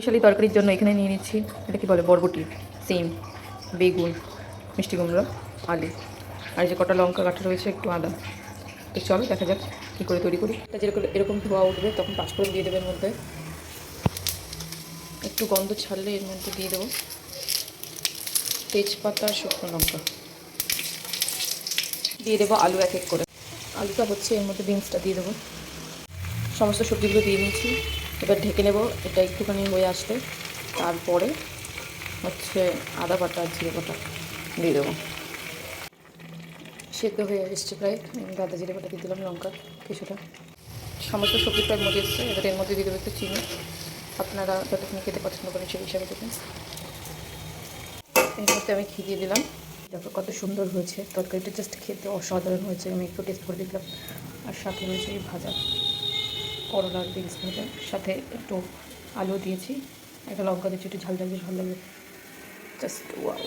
বিশালি তরকারির জন্য এখানে নিয়ে নিচ্ছি, এটা কি বলে, বরবটি, সিম, বেগুন, মিষ্টি কুমড়ো, আলু, আর যে কটা লঙ্কা কাঠা রয়েছে, একটু আদা। তো চলো দেখা যাক কী করে তৈরি করি। এটা যেরকম, এরকম ধোয়া উঠবে, তখন পাঁচফোড়ন দিয়ে দেবের মধ্যে। একটু গন্ধ ছাড়লে এর মধ্যে দিয়ে দেবো। তেজপাতা, শুকনো লঙ্কা। দিয়ে দেবো আলু এক এক করে। আলুটা হচ্ছে এর মধ্যে বিনসটা দিয়ে দেবো। সমস্ত সবজিগুলো দিয়ে নিয়েছি। এবার ঢেকে নেব, এটা একটুখানি হয়ে আসলে তারপরে হচ্ছে আদা বাটা আর জিরে বাটা দিয়ে দেবো। সেদ্ধ হয়ে এসছে প্রায় আদা জিরে বাটা দিয়ে দিলাম লঙ্কা, কিছুটা। সমস্ত সবজি প্রায় মজে এসছে, এবার এর মধ্যে দিয়ে দেবো একটু চিনি। আপনারা যতক্ষণ খেতে পছন্দ করেন সেই হিসাবে দেবেন। এর মধ্যে আমি দিয়ে দিলাম। দেখো কত সুন্দর হয়েছে, তরকারিটা জাস্ট খেতে অসাধারণ হয়েছে, আমি একটু টেস্ট করে দেখলাম। আর সাথে রয়েছে এই ভাজা। করলার বিনস ভাজা সাথে একটু আলু দিয়েছি। একটা লঙ্কা দিয়েছি, একটু ঝাল ঝাল ঝাল লাগবে। Just wow